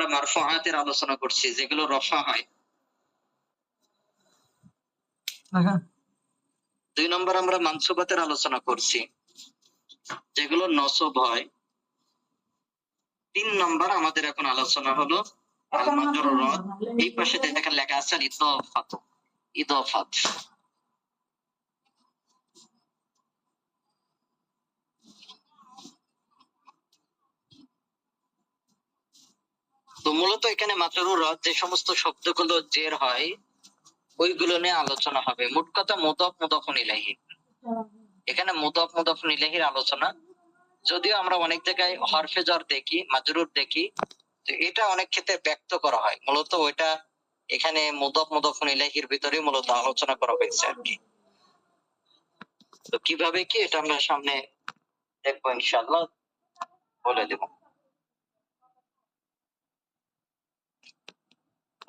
আমরা মারফুআতের আলোচনা করছি যেগুলো রফা হয়। দুই নম্বর আমরা মানসুবাতের আলোচনা করছি যেগুলো নসব হয়। তিন নম্বর আমাদের এখন আলোচনা হলো এই পাশে দেখেন লেখা আছে ইদাফাত। ইদাফাত। তো মূলত এখানে মাজরুরাত যে সমস্ত শব্দগুলো জের হয়, ওইগুলো নিয়ে আলোচনা হবে। মোট কথা মুদফ মুদফুন ইলাইহি। এখানে মুদফ মুদফুন ইলাইহির আলোচনা। যদিও আমরা অনেক জায়গায় হরফে জ্বর দেখি, মাজরুর দেখি এটা অনেক ক্ষেত্রে ব্যক্ত করা হয়। মূলত ওইটা এখানে মুদফ মুদফুন ইলাইহির ভিতরে মূলত আলোচনা করা হয়েছে আর কি। তো কীভাবে কি, এটা আমরা সামনে দেখব ইনশাল্লাহ বলে দেব।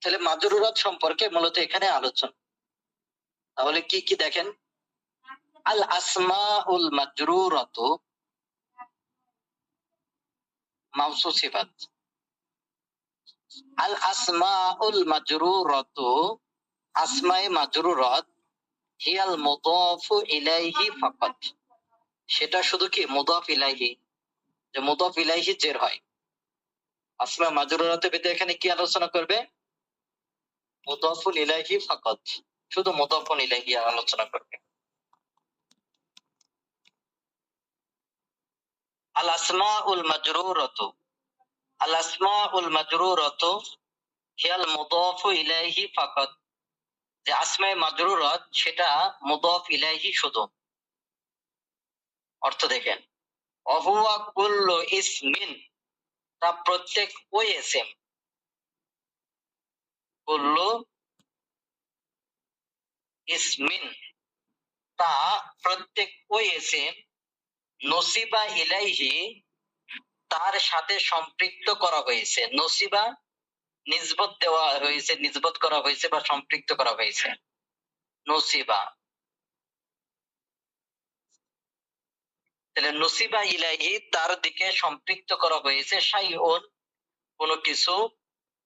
তাহলে মাজরুরাত সম্পর্কে মূলত এখানে আলোচনা। তাহলে কি কি দেখেন? আল আসমাউল মাজরুরাত মাউসু সিফাত। আল আসমাউল মাজরুরাত আসমায়ে মাজরুরাত হিয়াল মুদাফু ইলাইহি ফাকাত। সেটা শুধু কি? মুদাফ ইলাইহি। যে মুদাফ ইলাইহি জের হয়। আসমা মাজরুরাতের ভিতরে এখানে কি আলোচনা করবে? মুদাফুল ইলাইহি ফাকাত শুধু মুদাফুল ইলাইহি আলোচনা করবে। আল আসমাউল মাজরুরাতু। আল আসমাউল মাজরুরাতু হিয়াল মুদাফু ইলাইহি ফাকাত যে আসমায়ে মাজরুরাত, সেটা মুদাফ ইলাহি শুধু। অর্থ দেখেন। অহুয়া কুল্লু ইসমিন। তা প্রত্যেক ওই এসএম। কুল্লু ইসমিন, তা প্রত্যেক ওই এসএম নসিবা ইলাইহি তার সাথে সম্পৃক্ত করা হয়েছে। নসিবা নিজবত দেওয়া হয়েছে, নিজবত করা হয়েছে বা সম্পৃক্ত করা হয়েছে। নসিবা। তাহলে নসিবা ইলাইহি তার দিকে সম্পৃক্ত করা হয়েছে শাইউন কোনো কিছু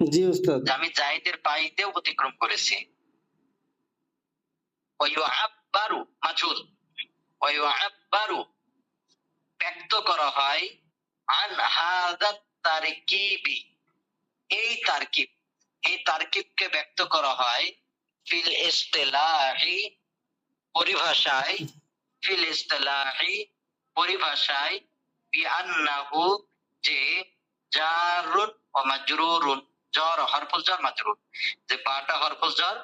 জি, উস্তাদ। আমি জাহিদের অতিক্রম করেছি। মাজুল ব্যক্ত করা হয়, আন তারকিবি। এই তারকিব, এই তারকিবকে ব্যক্ত করা হয় ফিল ইস্তিলাহি পরিভাষায়, ফিল ইস্তিলাহি পরিভাষায়, বিআন্নাহু যে জারুন ও মাজরুরুন। জ্বর হরফুল জ্বর মাজরুর যে বাটা হরফুল জ্বর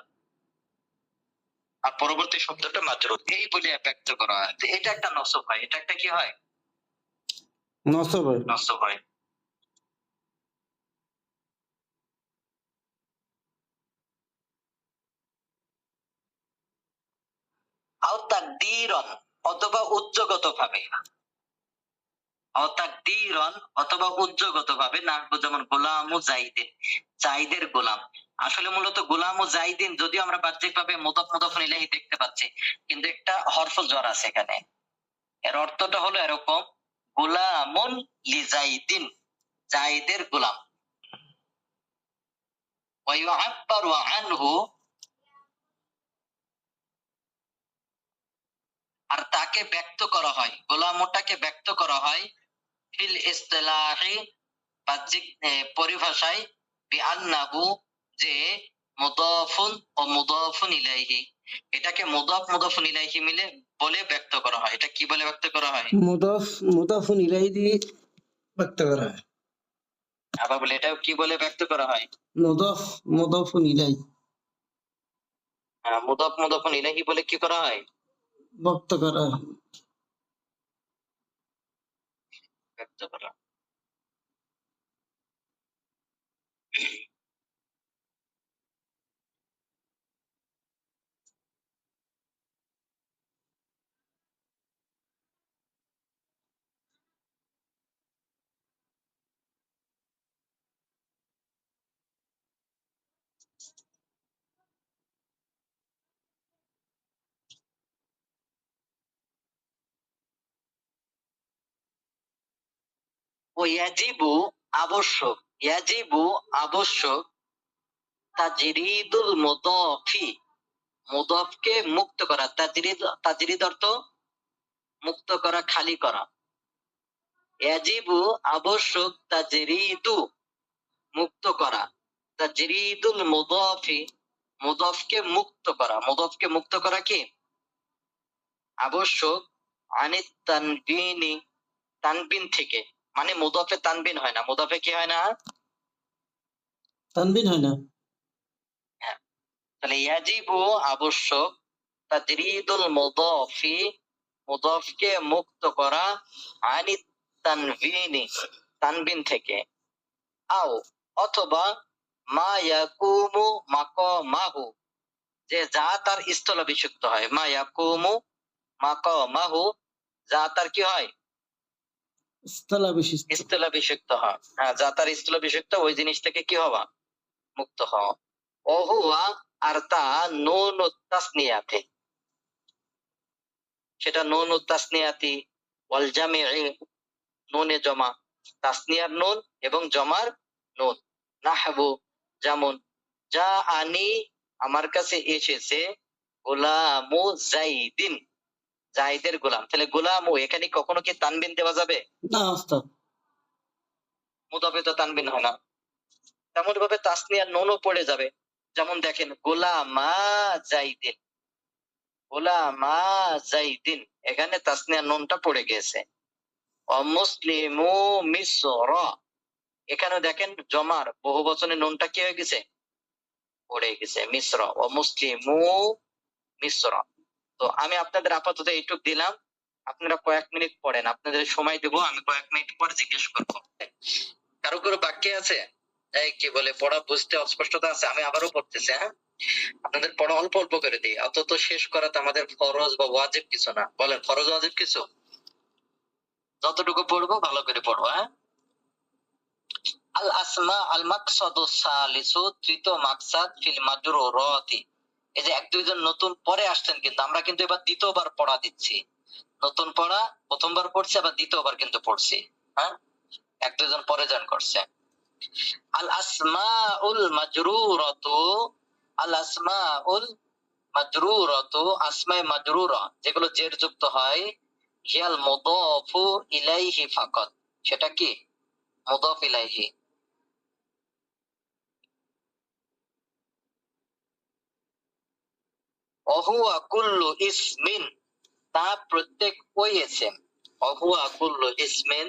আর পরবর্তী শব্দটা মাজরুর এই বলে ব্যক্ত করা হয়। এটা একটা নসব হয়। এটা একটা কি হয়? নসব হয়। নসব হয়। আও তাকদীরন অথবা উচ্চগত ভাবে অতাকদিরন অথবা উদ্যোগত ভাবে নাহবু যেমন গোলাম ও জাইদিন জাইদের গোলাম আসলে মূলত গোলাম ও জাইদিন যদিও আমরা বাহ্যিক ভাবে মুদফ মুদফ ইলাহি দেখতে পাচ্ছি কিন্তু একটা হরফল জ্বর আছে এখানে এর অর্থটা হলো এরকম গোলামুন লিজাইদিন জাইদের গোলাম ويعبر عنه আর তাকে ব্যক্ত করা হয় গোলামটাকে ব্যক্ত করা হয় ফিল ইস্তিলাহি বাহ্যিক পরিভাষায় বিআন্নাহু যে মুদাফুন ও মুদাফুন ইলাইহি এটাকে মুদাফ মুদাফুন ইলাইহি মিলে বলে ব্যক্ত করা হয়। এটা কি বলে ব্যক্ত করা হয়? মুদাফ মুদাফুন ইলাহি দিয়ে ব্যক্ত করা হয়। আবার বলে এটাও কি বলে ব্যক্ত করা হয়? মুদাফ মুদাফুন ইলাহি আহ, মুদাফ মুদাফুন ইলাইহি বলে কি করা হয়? ব্যক্ত করা হয়। ব্যক্ত ও ইয়াজিবু আবশ্যক ইয়াজিবু আবশ্যক। তাজরিদুল মুদাফি, মুদাফকে মুক্ত করা। তাজরিদ তাজরিদ অর্থ মুক্ত করা, খালি করা। ইয়াজিবু আবশ্যক, তাজরিদু মুক্ত করা। তাজরিদুল মুদাফি, মুদাফকে মুক্ত করা। মুদাফকে মুক্ত করা কি? আবশ্যক। আনিত তানবিনি, তানবিন থেকে। মানে মুদাফে তানবিন হয় না। মুদাফে কি হয় না? তানবিন হয় না। তাহলে ইয়াজিবু আবশ্যক তাজরিদুল মুদাফি মুদাফকে মুক্ত করা আনি তানবিনি তানবিন থেকে। আও অথবা মা ইয়াকুমু মাকামাহু যে যা তার স্থল স্থলাভিষিক্ত হয়। মা ইয়াকুমু মাকামাহু যা তার কি হয়? স্থলাভিষিক্ত। হয়। হ্যাঁ যা তার স্থলাভিষিক্ত, ওই জিনিস থেকে কি হওয়া মুক্ত হওয়া অহুয়া আর তা নুন সেটা নুন নুনে জমা। তাসনিয়ার নুন এবং জমার নুন। নাহবু যেমন যা আনি আমার কাছে এসেছে গোলামু জাইদিন। জাইদের গোলাম। তাহলে গোলামু এখানে কখনো কি তানবিন দেওয়া যাবে? না মুদাফে তো তানবিন হয় না। তেমন ভাবে তাসনিয়ার নুনও পড়ে যাবে। যেমন দেখেন গোলামা জাইদিন গোলামা জাইদিন এখানে তাসনিয়ার নুনটা পড়ে গিয়েছে অমুসলিমু মিসর। এখানে দেখেন জমার বহু বচনে নুনটা কি হয়ে গেছে? পড়ে গেছে মিশ্র ও মুসলিমু মিশ্র তো আমি আপনাদের আপাতত এইটুক দিলাম। আপনারা কয়েক মিনিট পড়েন, আপনাদের সময় দেবো, আমি কয়েক মিনিট পর জিজ্ঞেস করব। কারও কারও বাক্যে আছে? এই কি বলে, পড়া বুঝতে অস্পষ্টতা আছে? আমি আবারও পড়তেছি হ্যাঁ? আপনাদের পড়া অল্প অল্প করে দিই অত তো শেষ করা তো আমাদের ফরজ বা ওয়াজিব কিছু না। বলেন, ফরজ, ওয়াজিব কিছু? যতটুকু পড়ব, ভালো করে পড়ব হ্যাঁ? আল আসমা আল মাকসাদু সালিসু, তৃতীয় মাকসাদ ফিল মাজরুরাতি এই যে এক দুইজন নতুন পরে আসছেন কিন্তু আমরা কিন্তু এবার দ্বিতীয়বার পড়া দিচ্ছি। নতুন পড়া, প্রথমবার পড়ছি, আবার দ্বিতীয়বার কিন্তু পড়ছি। হ্যাঁ? এক দুজন পরে জয়েন করছে। আল আসমাউল মাজরুরাতু, আল আসমাউল মাজরুরাতু আসমায়ে মাজরুরা, যেগুলো জের যুক্ত হয়, হিয়াল মুদাফু ইলাইহি ফাকাত সেটা কি? মুদাফ ইলাইহি। অহুয়া কুল্লু ইসমিন, তা প্রত্যেক ওই এসেম অহুয়া কুল্লু ইসমিন,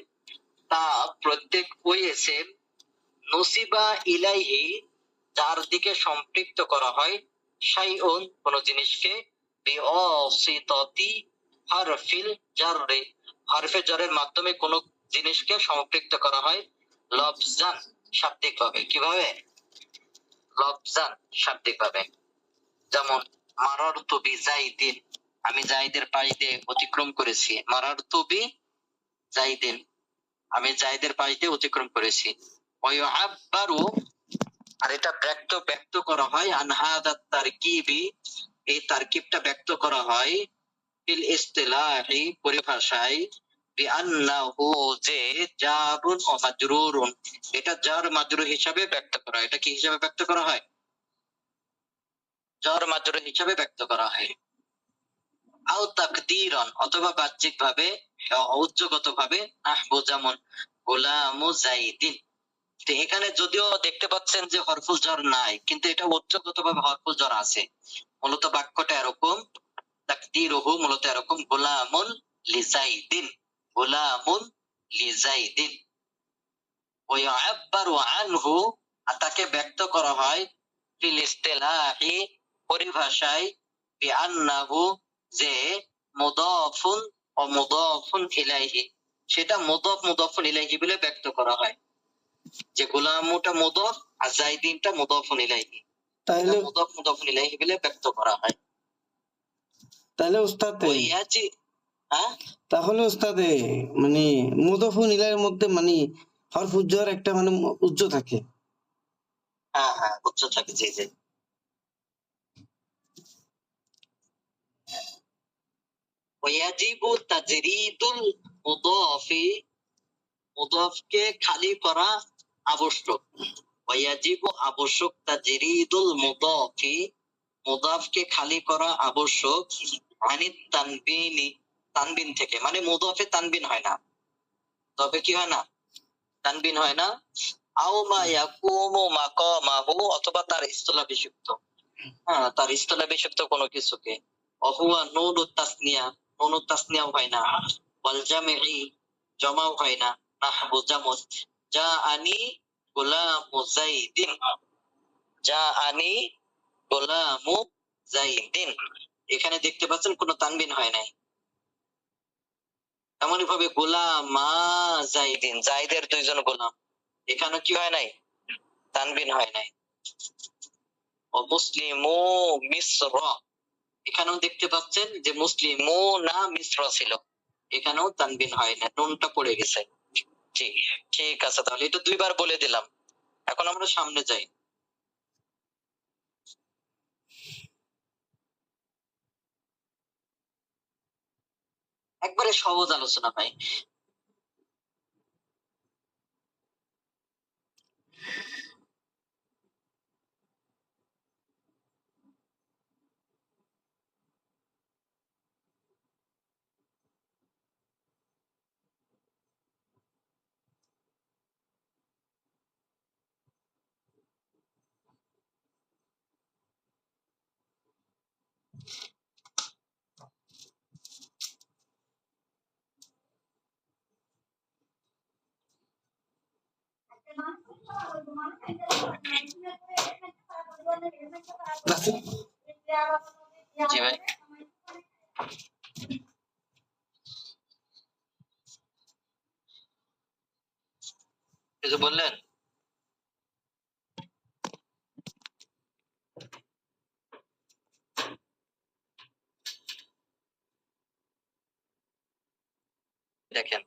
তা প্রত্যেক ওই এসেম নসিবা ইলাইহি, যার দিকে সম্পৃক্ত করা হয় কোন জিনিসকে বিঅসিততি হারফিল জাররে। হারফে জারের মাধ্যমে কোন জিনিসকে সম্পৃক্ত করা হয়। লফজান শাব্দিক ভাবে কীভাবে? লফজান শাব্দিক ভাবে যেমন মারার তুবি জাইদিন আমি জাইদের পাশ দিয়ে অতিক্রম করেছি। মারার তুবি জাইদিন আমি জায়দের পাশ দিয়ে অতিক্রম করেছি। ওয়াইউআব্বারু আর এটা ব্যক্ত ব্যক্ত করা হয় আনহাদা তারকিবি, এই তারকিবটা ব্যক্ত করা হয় ফিল ইস্তিলাহি পরিভাষায়, বিআন্নাহু যে জারুন ও মাজরুরুন। এটা জার মাজরুর হিসাবে ব্যক্ত করা হয়। এটা কি হিসাবে ব্যক্ত করা হয়? জার মাজরুর হিসাবে ব্যক্ত করা হয়। আও তাকদিরন অথবা বাহ্যিক ভাবে ঔজ্জগত ভাবে নাহবু যেমন গোলামু জাইদিন এখানে যদিও দেখতে পাচ্ছেন যে হরফুল জ্বর নাই, কিন্তু এটা ঔজ্জগত ভাবে হরফুল জ্বর আছে। মূলত বাক্যটা এরকম, তাকদিরহু মূলত এরকম, গোলামুন লিজাইদিন গোলামুন লিজাইদিন ওয়াইআব্বারু আনহু, আর তাকে ব্যক্ত করা হয়, ফিল ইস্তিলাহি পরিভাষায় বিআন্নাহু যে মুদাফুন ও মুদাফুন ইলাইহি সেটা মুদাফ মুদাফুন ইলাইহি বলে ব্যক্ত করা হয়। যে গোলামুটা মুদাফ আর জাইদিনটা মুদাফুন ইলাইহি। তাহলে মুদাফ মুদাফুন ইলাইহি বলে ব্যক্ত করা হয়। তাহলে উস্তাদ ওয়াজি তাহলে উস্তাদে মানে মুদফুন ইলার মধ্যে মানে হরফ একটা মানে উজ্জ থাকে। হ্যাঁ হ্যাঁ উচ্চ থাকে জি জি। তাজরিদুল মুদাফি মুদাফকে খালি করা আবশ্যক। আবশ্যক তাজরিদুল মুদাফি মুদাফকে খালি করা আবশ্যক আনিত তানবিনি তানবিন থেকে। মানে মুদাফে তানবিন হয় না। তবে কি হয় না? তানবিন হয় না। আও মা ইয়াকুমু মাকামাহু অথবা তার ইস্তলা বিশুক্ত হ্যাঁ তার ইস্তলা কোনো কিছুকে। অহুয়া নুন তাসনিয়া নুন তাসনিয়াও হয় না। ওয়াল জামিই জমাও হয় না। নাহবু জামুস যা আনি জাইদিন যা আনি জাইদিন এখানে দেখতে পাচ্ছেন কোনো তানবিন হয় নাই। এমনই ভাবে গোলামা জাইদিন জাইদের দুইজন গোলাম। এখানে কি হয় নাই? তানবিন হয় নাই। ও মিশ্র এখানেও দেখতে পাচ্ছেন যে মুসলিমু না মিশ্র ছিল। এখানেও তানবিন হয় না নুনটা পড়ে গেছে। জি, ঠিক আছে, তাহলে এটা দুইবার বলে দিলাম। এখন আমরা সামনে যাই। একবারে সহজ আলোচনা ভাই। জি ভাই কিছু বললেন? দেখেন।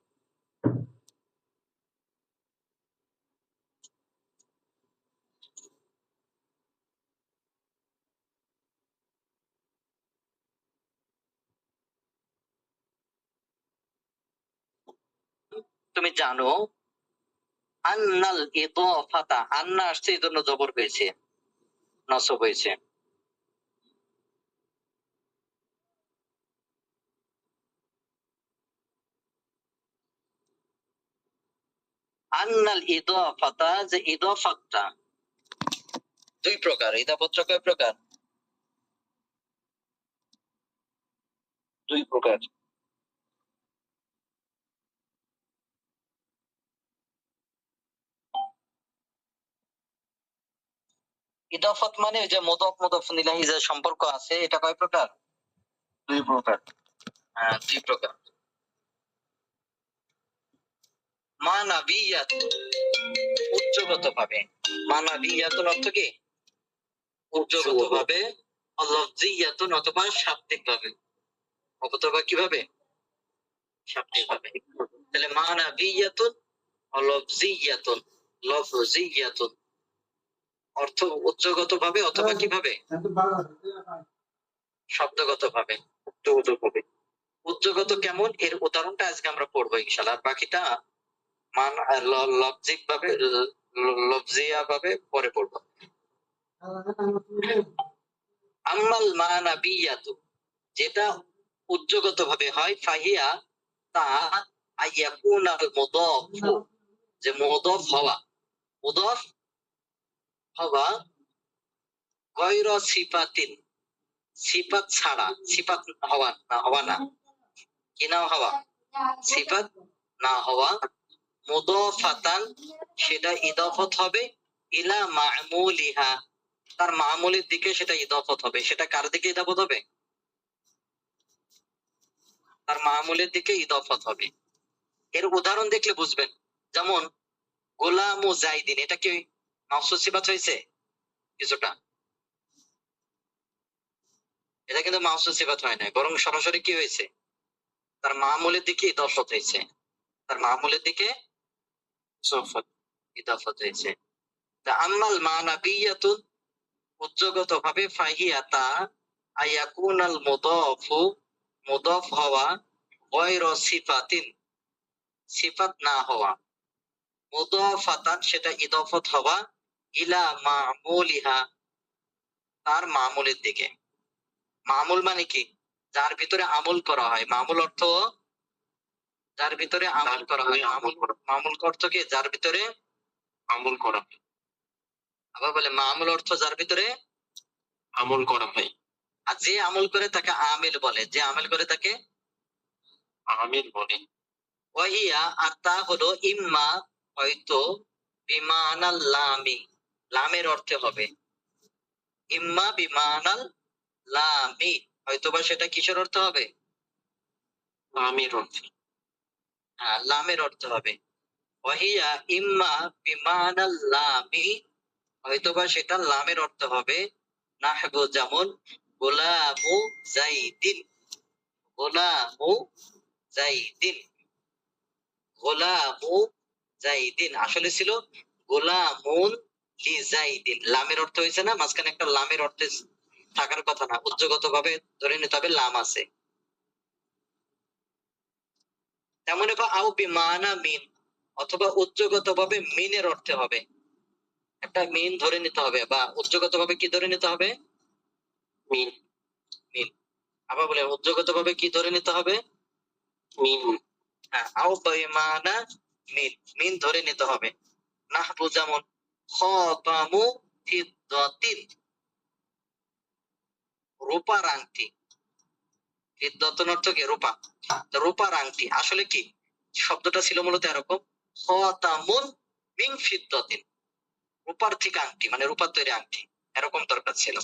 তুমি জানো, আন্নাল ইদাফাতা, আন্না আসছে এই জন্য জবর হয়েছে নসব হয়েছে। আন্নাল ইদাফাতা, যে ইদাফাতটা, দুই প্রকার ইদাফাতটা কয় প্রকার? দুই প্রকার। ইদাফাত মানে যে মোদক মোদক নিলাহি যে সম্পর্ক আছে এটা কয় প্রকার? দুই প্রকার। হ্যাঁ দুই প্রকার। মানাবিয়াত উচ্চগত ভাবে মানাবিয়াতুন অর্থ কি? উচ্চগত ভাবে লফজিয়াতুন অথবা শাব্দিক ভাবে অথবা কীভাবে? শাব্দিক ভাবে তাহলে মানাবিয়াতুন অলফজিয়াতুন লফজিয়াতুন। অর্থ উচ্চগত ভাবে অথবা কীভাবে শব্দগত ভাবে উচ্চগত ভাবে উচ্চগত কেমন? এর উদাহরণটা আজকে আমরা পড়ব ইনশাল্লাহ আর বাকিটা মান লবজিক ভাবে ল- ল- ভাবে পরে পড়ব। আম্মাল মানাবিয়াতু যেটা উচ্চগত ভাবে হয় ফাহিয়া তা আইয়াকুনাল মুদাফ যে মুদাফ হওয়া। মুদাফ হওয়া গয়র সিফাতিন সিফাত ছাড়া সিফাত হওয়া না হওয়া না। কি না হওয়া? সিফাত না হওয়া। মুদাফাতান, সেটা ইদাফত হবে। ইলা মা'মুলিহা, তার মামুলের দিকে সেটা ইদাফত হবে। সেটা কার দিকে ইদাফত হবে? তার মামুলের দিকে ইদাফত হবে। এর উদাহরণ দেখলে বুঝবেন। যেমন, গোলাম জাইদিন, এটা কি মাফসুস সিফাত হয়েছে কিছুটা। এটা কিন্তু মাফসুস সিফাত হয় নাই, বরং সরাসরি কি হয়েছে? তার মামুলের দিকে ইদাফত হয়েছে। তার মামুলের দিকে ইদাফত হয়েছে। তা আম্মাল মানাবিয়াতুন উচ্চগত ভাবে ফাহিয়া তা আয়াকুনাল মুদাফু, মুদাফ হওয়া গয়র সিফাতিন, সিফাত না হওয়া। মুদাফাতান সেটা ইদফত হওয়া ইলা মামুলিহা তার মামুলের দিকে। মামুল মানে কি? যার ভিতরে আমল করা হয়। মামুল অর্থ যার ভিতরে আমল করা হয়। মামুল মামুল অর্থ কি? যার ভিতরে আমল করা হয়। আবার বলে মামুল অর্থ যার ভিতরে আমল করা হয়। আর যে আমল করে তাকে আমিল বলে। যে আমল করে তাকে আমিল বলে। ওয়াহিয়া আর তা হলো ইম্মা হয়তো বিমানাল লামি। লামের অর্থে হবে। ইম্মা বিমানাল লামি। হয়তোবা সেটা কিসের অর্থ হবে? লামের অর্থে। হ্যাঁ লামের অর্থ হবে। ওয়াহিয়া ইম্মা বিমানাল লামি। হয়তোবা সেটা লামের অর্থ হবে। নাহবু যেমন গোলামু জাইদিন। গোলামু জাইদিন। গোলামু জাইদিন। আসলে ছিল গোলামুন লি লামের অর্থ হয়েছে না, মাঝখানে একটা লামের অর্থে থাকার কথা না। উচ্চগত ভাবে ধরে নিতে হবে লাম আছে। তেমন আও বিমানা মিন, অথবা উচ্চগত ভাবে মিনের অর্থে হবে। একটা মিন ধরে নিতে হবে, বা উচ্চগত ভাবে কি ধরে নিতে হবে? মিন। মিন। আবার বলে উচ্চগত ভাবে কি ধরে নিতে হবে? মিন। হ্যাঁ আও বেমানা মিন। মিন ধরে নিতে হবে। নাহবু যেমন অর্থ কি? রূপা। আসলে কি? শব্দটা ছিল মূলত এরকম মিন রূপার থেকে আংটি মানে রূপার তৈরি আংটি, এরকম দরকার ছিল।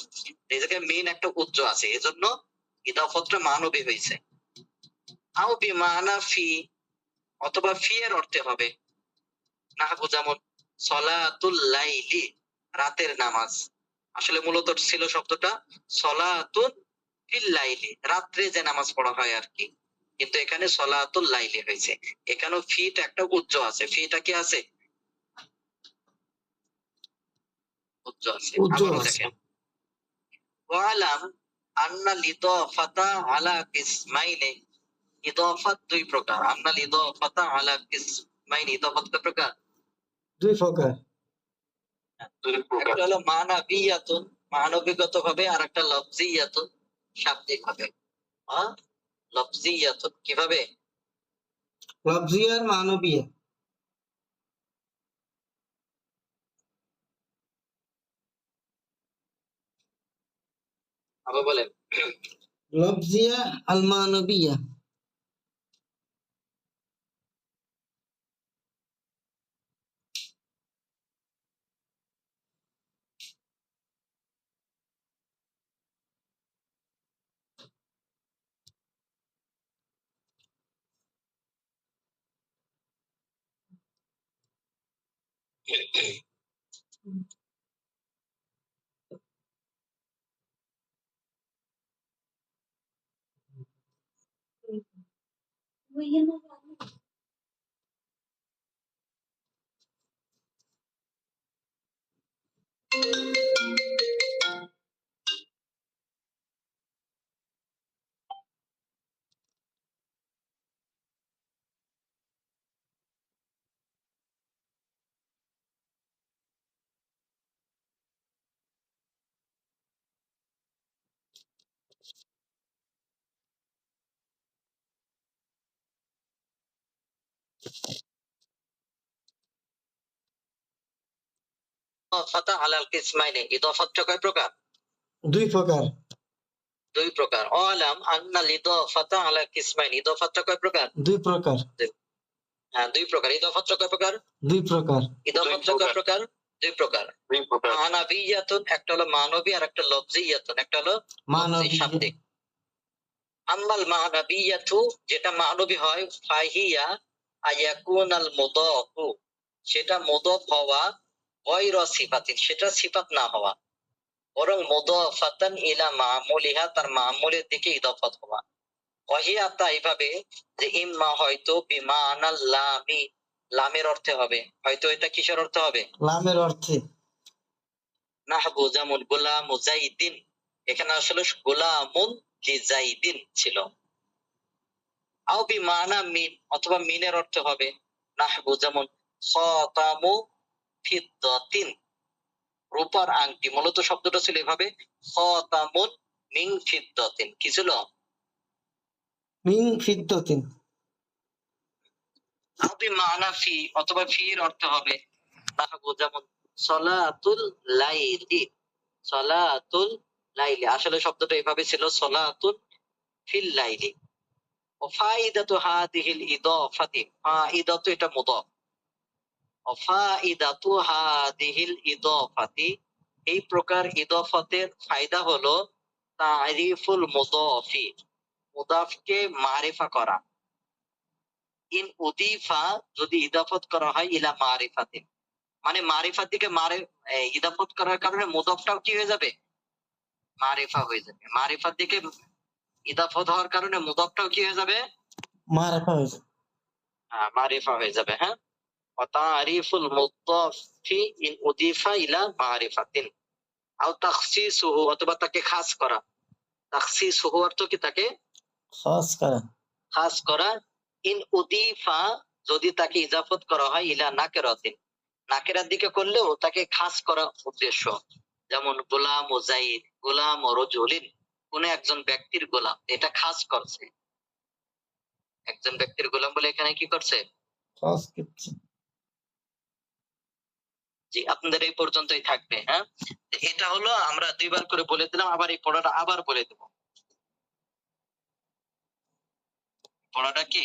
এই জায়গায় মেইন একটা উজ্জ আছে, এজন্য ইদাফতটা মানবী হয়েছে আও বিমানা ফি, অথবা ফি এর অর্থে হবে। না যেমন সলাতুল লাইলি রাতের নামাজ। আসলে মূলত ছিল শব্দটা সলাতুল ফিল লাইলি রাত্রে যে নামাজ পড়া হয় আর কি। কিন্তু এখানে সলাতুল লাইলি হয়েছে। এখানেও ফিট একটা উজ্জ আছে। ফিটা কি আছে? উজ্জ আছে। উজ্জ আবারও দেখেন। ওয়ালাম আন্না লিদাফাতা আলা কিসমাইনে। ইদাফাত দুই প্রকার। আন্না লিদাফাতা আলা কিসমাইনে। ইদাফাত কয় প্রকার। দুই প্রকার। একটা হলো মানাবিয়াতুন মানবিকত ভাবে আর একটা লফজিয়াতুন শাব্দিক ভাবে হ্যাঁ লফজিয়াতুন কীভাবে? লফজিয়ার মানবিয়া। আবার বলেন। লফজিয়া আল মানবিয়া। Ừm. Ừ. আলাল কিসমাইনে ইদাফাতটা কয় প্রকার? দুই প্রকার। দুই প্রকার। আলাম আন্নাল ইদাফাতা আলাল কিসমাইন ইদাফাতটা কয় প্রকার? দুই প্রকার। হ্যাঁ দুই প্রকার। ইদাফাতটা কয় প্রকার? দুই প্রকার। ইদাফাতটা কয় প্রকার? দুই প্রকার। দুই একটা হলো মানবী আর একটা লফজিয়াতুন একটা হলো মানবী। শাব্দিক আম্মাল মানাবিয়াতু যেটা মানবী হয় ফাহিয়া আয়াকুনাল মুদাফু সেটা মুদাফ হওয়া গয়র সিফাতিন সেটা সিফাত না হওয়া বরং মুদাফাতান ইলা মামুলিহা তার মামুলের দিকে ইদাফাত হওয়া। ওয়াহিয়া এইভাবে যে ইম্মা হয়তো বিমানাল লামি লামের অর্থে হবে। হয়তো এটা কিসের অর্থে হবে? লামের অর্থে। নাহবু যেমন গোলাম জাইদিন এখানে আসলে গোলামুন লিজাইদিন ছিল। আও বি মানা মিন অথবা মিনের অর্থ হবে নাহবু যেমন খতামু ফিদ্দাতিন রূপার আংটি। মূলত শব্দটা ছিল এভাবে খতামুন মিন ফিদ্দাতিন। কি ছিল? মিন ফিদ্দতিন। আও বি মানা ফি অথবা ফির অর্থ হবে নাহবু যেমন সলাতুল লাইলি সলাতুল লাইলি। আসলে শব্দটা এভাবে ছিল সলাতুল ফিল লাইলি। ফাইদাতু হাদিহিল ইদাফাতি, ফাইদাতু এটা মুদাফ। ফাইদাতু হাদিহিল ইদাফাতি, এই প্রকার ইদাফাতের ফায়দা হলো তারিফুল মুদাফি, মুদাফকে মারিফা করা। ইন উদিফা যদি ইদাফত করা হয় ইলা মারিফাতে মানে মারিফার দিকে মারে ইদাফত করার কারণে মুদাফটাও কি হয়ে যাবে? মারিফা হয়ে যাবে। মারিফার দিকে ইদাফত হওয়ার কারণে মুদাফটাও কি হয়ে যাবে? মারাফা হয়েছে হ্যাঁ, মারিফা হয়ে যাবে হ্যাঁ? ওয়াতারিফুল মুদাফি ইন উদিফা ইলা মারিফাতিন। আও তাখসিসুহু অথবা তাকে খাস করা। তাখসিসুহু অর্থ কি তাকে? খাস করা। খাস করা। ইন উদিফা যদি তাকে ইজাফত করা হয় ইলা নাকেরাতিন। নাকেরার দিকে করলেও তাকে খাস করা উদ্দেশ্য। যেমন গোলাম ও জাইদ গোলাম ও রজুলিন। কোন একজন ব্যক্তির গোলাম এটা খাস করছে। একজন ব্যক্তির গোলাম বলে এখানে কি করছে? জি আপনাদের এই পর্যন্তই থাকবে হ্যাঁ? এটা হলো আমরা দুইবার করে বলে দিলাম আবার এই পড়াটা আবার বলে দেব। পড়াটা কি?